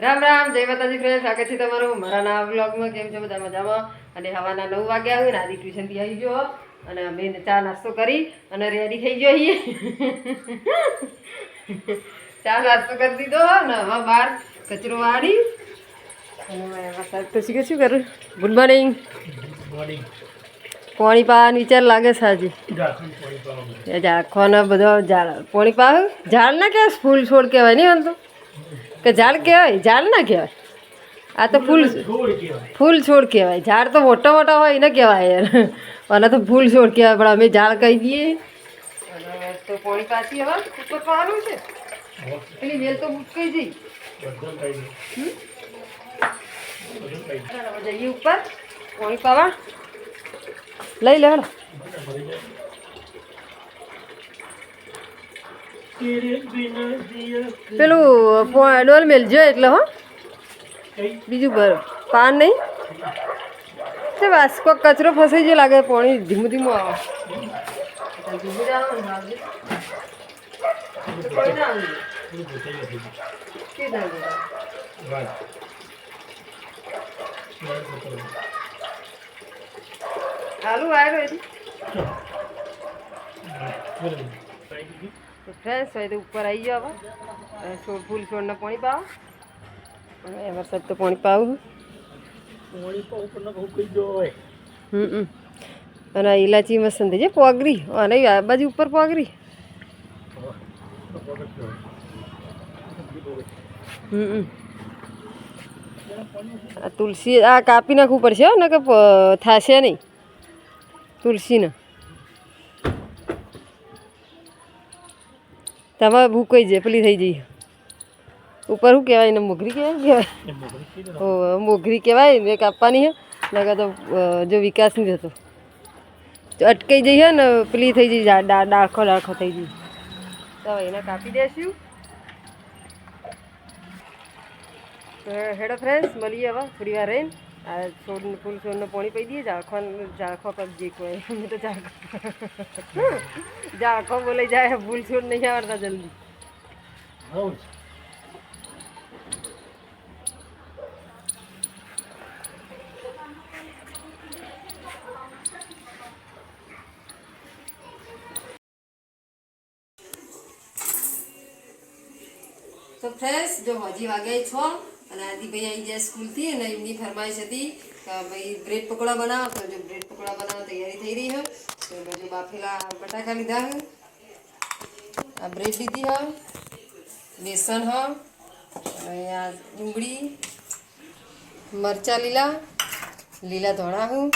રામ રામ જય માતાજી ફ્રેન્ડ સ્વાગત છે તમારું મારા ના બ્લોગમાં કેમ છો બધા મજામાં? અને હવાના નવ વાગ્યા હોય ને આદિ ટ્યુશનથી આવી ગયો. અને અમે ચા નાસ્તો કરી અને રેડી થઈ ગયો અહીંયા ચા નાસ્તો કરી દીધો અને હવે બહાર કચરો વાળી. અને વરસાદ તો શું કરું? ગુડ મોર્નિંગ પોણી પાવાનો વિચાર લાગે છે એ ઝાડખોને બધો ઝાડ પોણી પાવ ઝાડ ના કે ફૂલ છોડ કહેવાય નહીં વાંધો કે ઝાડ કહેવાય? ઝાડ ના કહેવાય? આ તો ફૂલ ફૂલ છોડ કહેવાય. ઝાડ તો મોટો મોટો હોય ને કહેવાય યાર. અને તો ફૂલ છોડ કહેવાય પણ અમે ઝાડ કહી દઈએ. તો પોણી પાછી હવે ઉપર પાવાનું છે. પેલી વેલ તો ઉચકાઈ જઈ જઈએ ઉપર. પોણી પાવા. લઈ લે પેલું ડોલમેલ ડોલ મેલજો એટલે હો. બીજું ભર. પાન નહીં? તે વાસ્કો કચરો ફસાઈ ગયો લાગે, પાણી ધીમું ધીમું આવે. જ? આલુ આવ્યો તો ફ્રેશ હોય તો ઉપર આવી જાવ હવે. છોડ ફૂલ છોડને પાણી પાવો હવે વરસાદ તો પાણી પાવું હમ અને ઇલાચી મસ્ત થઈ જાય પોગરી. અને આ બાજુ ઉપર પોગરી. હમ તુલસી આ કાપી નાખવું પડશે હો ને કે થાશે નહીં. તુલસીને. તમે ભૂકાઈ જાય પેલી થઈ જઈ ઉપર શું કહેવાય એને મોઘરી કહેવાય કહેવાય મોઘરી કહેવાય ને કાપવાની હે નકર તો જો વિકાસ નહીં થતો. અટકાઈ જઈ હે ને પેલી થઈ જઈ ડાળખો ડાળખો થઈ જઈ તો એને કાપી દેશું. હેડો ફ્રેન્ડ્સ મળીએ હવે થોડી વાર રહીને. આ છોડ ફૂલ છોડને પાણી પી દઈએ ઝાડખો ઝાડખો કબજી કોઈ અમે તો ઝાડખો ઝાડખો બોલાઈ જાય ફૂલ છોડ નહીં આવડતા જલ્દી. તો ફ્રેન્ડ્સ જો હજી વાગ્યા છો અને આદિભાઈ આવી જાય સ્કૂલથી અને એમની ફરમાઈશ હતી કે ભાઈ બ્રેડ પકોડા બનાવો. તો જો બ્રેડ પકોડા બનાવવા તૈયારી થઈ રહી હોય, તો જો બાફેલા બટાકા લીધા છે આ બ્રેડ લીધી હ બેસન હ અહીંયા ડુંગળી, મરચા લીલા લીલા ધોળા હું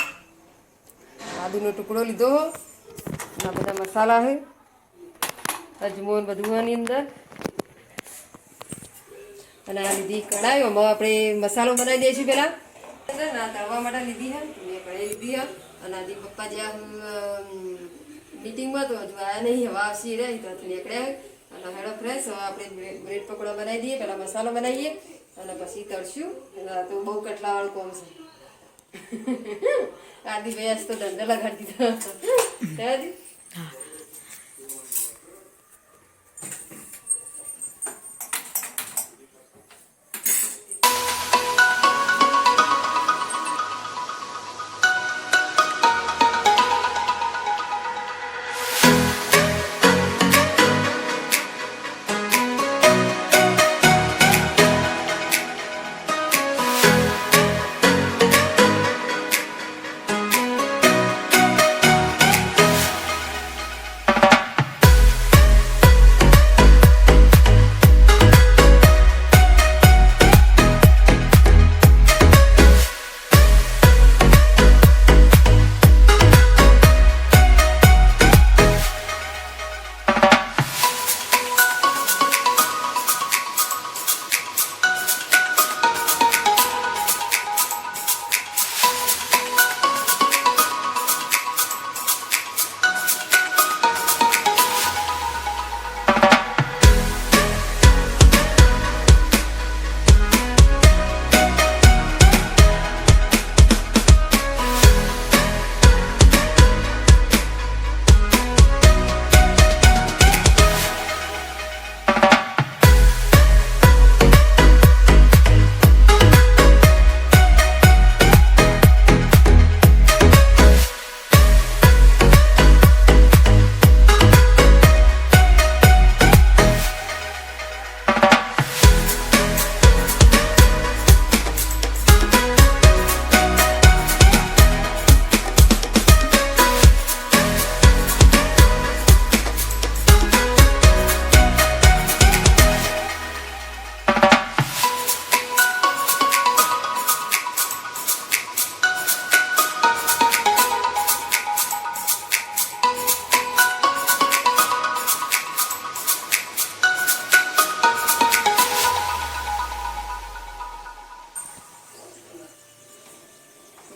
આદુનો ટુકડો લીધો હો આ બધા મસાલા છે અજમો ને બધું આની અંદર. અને આ લીધી કઢાઈ એમાં આપણે મસાલો બનાવી દઈશું પહેલાં. તળવા માટે લીધી હે મેં કઢાઈ લીધી હે અને આદી પપ્પા જ્યાં મીટિંગમાં તો હજુ આવ્યા નહીં. હવા આવશે રહી તો નીકળ્યા અને હેડો ફ્રેશ હવે આપણે બ્રેડ પકોડા બનાવી દઈએ. પહેલાં મસાલો બનાવીએ. અને પછી તળશું. અને તો બહુ કટલાવાળું કોમ છે. આદી ભાઈ તો દંડ લગાડી દીધો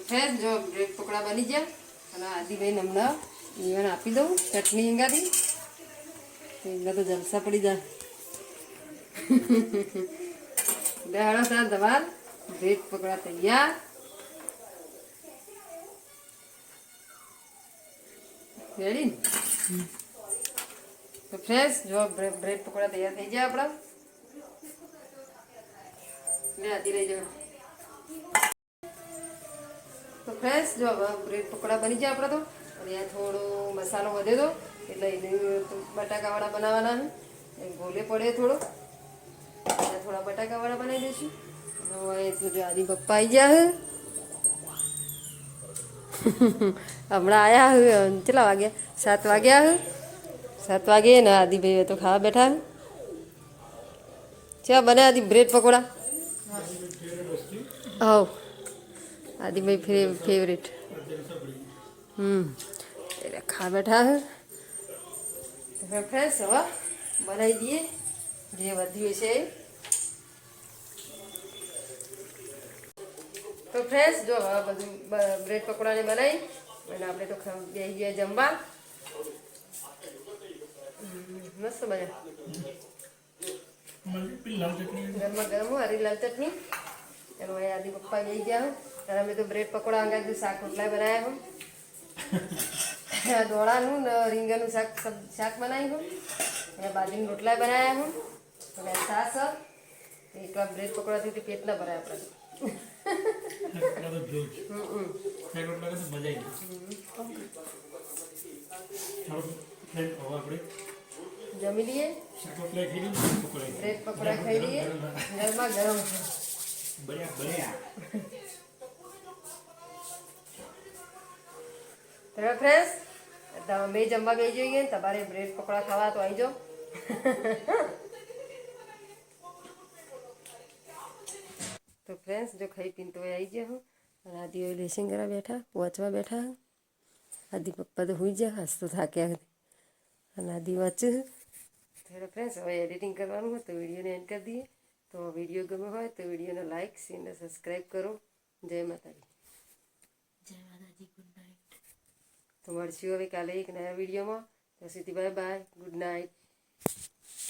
ફ્રેન્ડ જો બ્રેડ પકોડા બની ગયા. અને આદિભાઈને હમણાં ઈવન આપી દઉં. ચટણી ઈંગાથી ઈંગા તો જલસા પડી જાય. બે હળો સાર દવા બ્રેડ પકોડા તૈયાર. રેડી તો ફ્રેશ જો બ્રેડ પકોડા તૈયાર થઈ ગયા આપણા. બે આદિ રહી જાઓ. ફ્રેશ જો બ્રેડ પકોડા બની જાય આપણે તો. અને અહીંયા થોડો મસાલો વધે તો. એટલે એને બટાકાવાળા બનાવવાના છે. ગોલે પડે થોડો. અહીંયા થોડા બટાકાવાળા બનાવી દઈશું. અને હવે તો જો આદિ પપ્પા આવી ગયા છે. હમણાં આવ્યા હે કેટલા વાગ્યા? સાત વાગ્યા હે સાત વાગે ને આદિભાઈ તો ખાવા બેઠા ચા બને આદિ બ્રેડ પકોડા? હવ. આદિભાઈ ફેવ ફેવરેટ હમ એટલે ખા બેઠા હે હવે ફ્રેશ હવે બનાવી દઈએ જે વધ્યું છે તો ફ્રેશ જો હવે બધું બ્રેડ પકોડાને બનાવી અને આપણે તો બેસી ગયા જમવા મસ્ત બન્યા ગરમા ગરમ હું હરી લાલ ચટણી એનો આદિ પપ્પા લઈ ગયા ત્યારે અમે તો બ્રેડ પકોડા અંગાજ શાક રોટલા બનાવ્યા હું. દોડાનું ને રીંગણનું શાક શાક બનાવ્યું અને બાજરીનું રોટલા બનાવ્યા હું. અને છાશ એકલા બ્રેડ પકોડાથી પેટ ના ભરાય આપણે જમી લઈએ? બ્રેડ પકોડા ખાઈ લઈએ. ગરમા. ગરમ છે તમે ફ્રેન્ડ્સ તમે જમવા ગઈ જોઈએ ને, તમારે બ્રેડ પકોડા ખાવા તો આવી જાઓ. તો ફ્રેન્ડ્સ જો ખાઈ પીને તો આવી ગયા હું. અને આદિ હવે લેસિંગ કરવા બેઠા વાંચવા બેઠા. આદિ પપ્પા તો હોઈ ગયા, હસતો થાક્યા અને આદિ વાંચ્યું થોડો ફ્રેન્ડ્સ હવે એડિટિંગ કરવાનું હોય તો વિડીયોને એન્ડ કરી દઈએ. તો વીડિયો ગમે હોય તો વિડીયોને લાઇક શેર અને સબસ્ક્રાઈબ કરો. જય માતાજી. તો મળશું હવે કાલે એક નયા વિડીયોમાં. ત્યાં સુધી બાય બાય ગુડ નાઇટ.